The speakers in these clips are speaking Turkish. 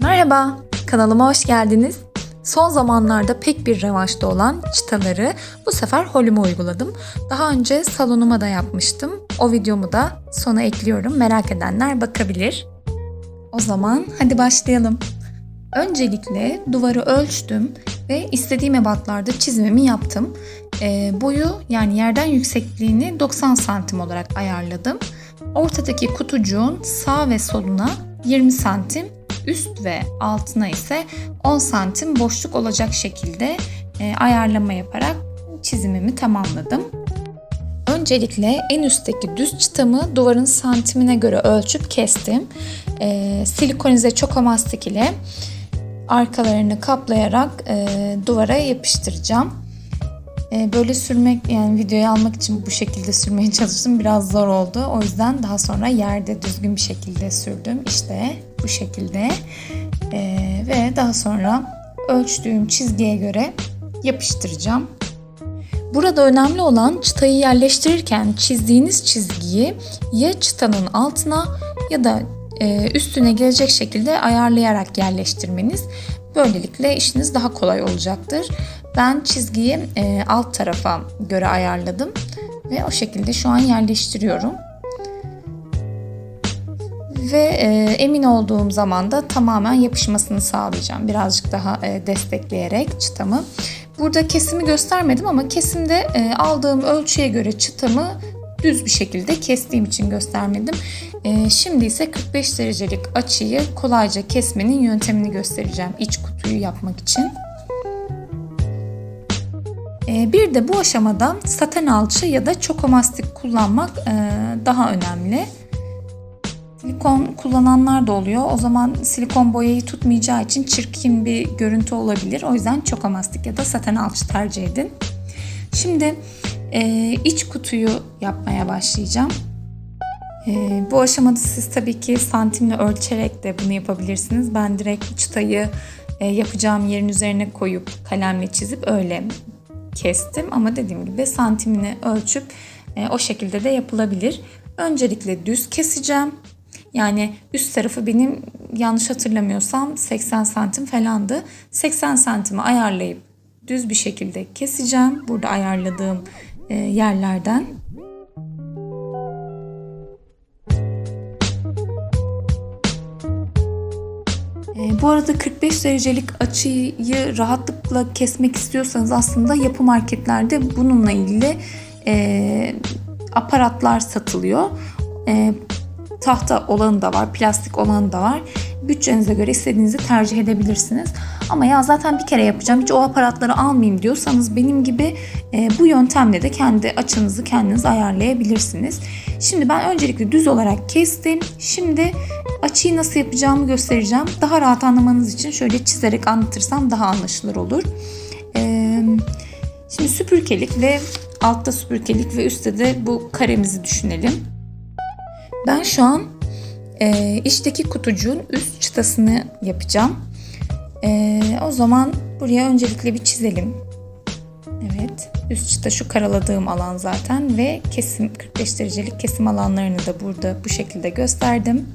Merhaba, kanalıma hoş geldiniz. Son zamanlarda pek bir revaçta olan çıtaları bu sefer holüme uyguladım. Daha önce salonuma da yapmıştım. O videomu da sona ekliyorum. Merak edenler bakabilir. O zaman hadi başlayalım. Öncelikle duvarı ölçtüm ve istediğim ebatlarda çizimimi yaptım. E, boyu yani yerden yüksekliğini 90 santim olarak ayarladım. Ortadaki kutucuğun sağ ve soluna 20 santim, üst ve altına ise 10 santim boşluk olacak şekilde e, ayarlama yaparak çizimimi tamamladım. Öncelikle en üstteki düz çıtamı duvarın santimine göre ölçüp kestim. E, silikonize çokomastik ile arkalarını kaplayarak e, duvara yapıştıracağım. E, böyle sürmek yani videoyu almak için bu şekilde sürmeye çalıştım. Biraz zor oldu. O yüzden daha sonra yerde düzgün bir şekilde sürdüm. İşte bu şekilde. E, ve daha sonra ölçtüğüm çizgiye göre yapıştıracağım. Burada önemli olan çıtayı yerleştirirken çizdiğiniz çizgiyi ya çıtanın altına ya da üstüne gelecek şekilde ayarlayarak yerleştirmeniz. Böylelikle işiniz daha kolay olacaktır. Ben çizgiyi e, alt tarafa göre ayarladım ve o şekilde şu an yerleştiriyorum. Ve e, emin olduğum zaman da tamamen yapışmasını sağlayacağım. Birazcık daha e, destekleyerek çıtamı. Burada kesimi göstermedim ama kesimde e, aldığım ölçüye göre çıtamı düz bir şekilde kestiğim için göstermedim. E, şimdi ise 45 derecelik açıyı kolayca kesmenin yöntemini göstereceğim iç kutuyu yapmak için. E, bir de bu aşamada saten alçı ya da çokomastik kullanmak e, daha önemli. Silikon kullananlar da oluyor. O zaman silikon boyayı tutmayacağı için çirkin bir görüntü olabilir. O yüzden çokomastik ya da saten alçı tercih edin. Şimdi e, iç kutuyu yapmaya başlayacağım. E, bu aşamada siz tabii ki santimle ölçerek de bunu yapabilirsiniz. Ben direkt çıtayı e, yapacağım yerin üzerine koyup kalemle çizip öyle kestim. Ama dediğim gibi santimini ölçüp e, o şekilde de yapılabilir. Öncelikle düz keseceğim. Yani üst tarafı benim yanlış hatırlamıyorsam 80 santim falandı. 80 santimi ayarlayıp düz bir şekilde keseceğim. Burada ayarladığım yerlerden. E, bu arada 45 derecelik açıyı rahatlıkla kesmek istiyorsanız aslında yapı marketlerde bununla ilgili e, aparatlar satılıyor. E, tahta olanı da var, plastik olanı da var. Bütçenize göre istediğinizi tercih edebilirsiniz. Ama ya zaten bir kere yapacağım hiç o aparatları almayayım diyorsanız benim gibi e, bu yöntemle de kendi açınızı kendiniz ayarlayabilirsiniz. Şimdi ben öncelikle düz olarak kestim. Şimdi açıyı nasıl yapacağımı göstereceğim. Daha rahat anlamanız için şöyle çizerek anlatırsam daha anlaşılır olur. E, şimdi süpürgelik ve altta süpürgelik ve üstte de bu karemizi düşünelim. Ben şu an e, içteki kutucuğun üst çıtasını yapacağım. E, o zaman buraya öncelikle bir çizelim. Evet, üst çıta şu karaladığım alan zaten ve kesim 45 derecelik kesim alanlarını da burada bu şekilde gösterdim.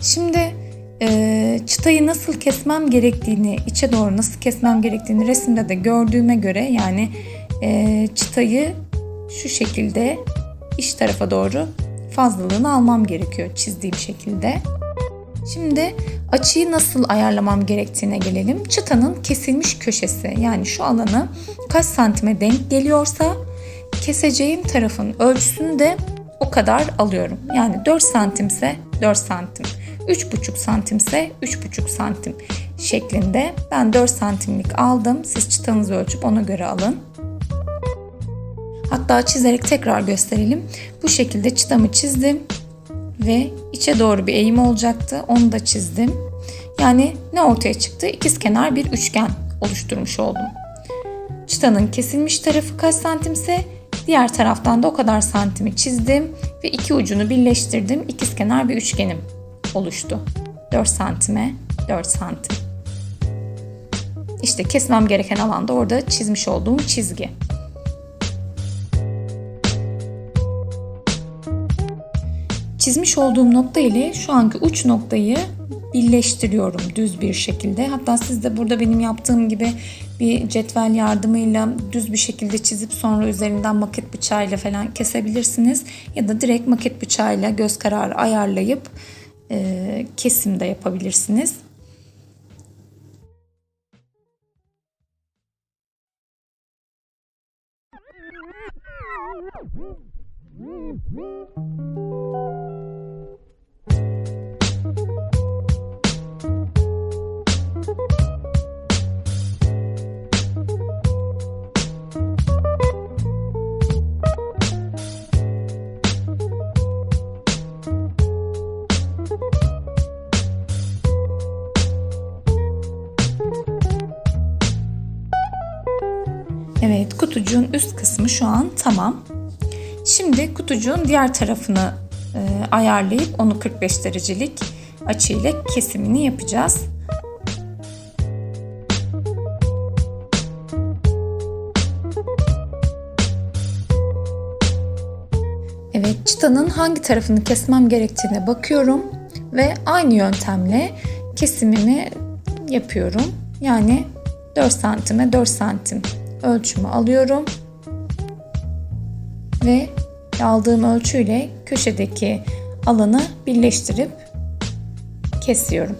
Şimdi e, çıtayı nasıl kesmem gerektiğini, içe doğru nasıl kesmem gerektiğini resimde de gördüğüme göre yani e, çıtayı şu şekilde iç tarafa doğru fazlalığını almam gerekiyor çizdiğim şekilde. Şimdi açıyı nasıl ayarlamam gerektiğine gelelim. Çıtanın kesilmiş köşesi yani şu alanı kaç santime denk geliyorsa keseceğim tarafın ölçüsünü de o kadar alıyorum. Yani 4 santimse 4 santim, 3,5 santimse 3,5 santim şeklinde ben 4 santimlik aldım. Siz çıtanızı ölçüp ona göre alın. Hatta çizerek tekrar gösterelim. Bu şekilde çıtamı çizdim ve içe doğru bir eğim olacaktı. Onu da çizdim. Yani ne ortaya çıktı? İkizkenar bir üçgen oluşturmuş oldum. Çıtanın kesilmiş tarafı kaç santimse diğer taraftan da o kadar santimi çizdim ve iki ucunu birleştirdim. İkizkenar bir üçgenim oluştu. 4 santime 4 santim. İşte kesmem gereken alanda orada çizmiş olduğum çizgi. Çizmiş olduğum nokta ile şu anki uç noktayı birleştiriyorum düz bir şekilde. Hatta siz de burada benim yaptığım gibi bir cetvel yardımıyla düz bir şekilde çizip sonra üzerinden maket bıçağıyla falan kesebilirsiniz. Ya da direkt maket bıçağıyla göz kararı ayarlayıp e, kesim de yapabilirsiniz. Evet kutucuğun üst kısmı şu an tamam. Şimdi kutucuğun diğer tarafını e, ayarlayıp onu 45 derecelik açıyla kesimini yapacağız. Evet çıtanın hangi tarafını kesmem gerektiğine bakıyorum ve aynı yöntemle kesimimi yapıyorum. Yani 4 santime 4 santim ölçümü alıyorum ve aldığım ölçüyle köşedeki alanı birleştirip kesiyorum.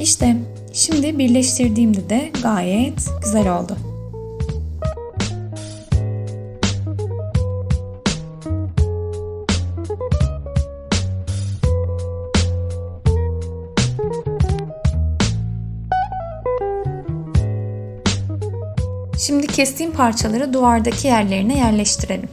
İşte şimdi birleştirdiğimde de gayet güzel oldu. Şimdi kestiğim parçaları duvardaki yerlerine yerleştirelim.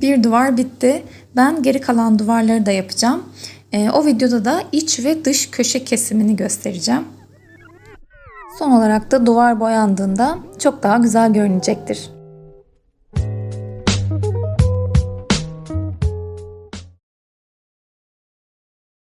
Bir duvar bitti. Ben geri kalan duvarları da yapacağım. Ee, o videoda da iç ve dış köşe kesimini göstereceğim. Son olarak da duvar boyandığında çok daha güzel görünecektir.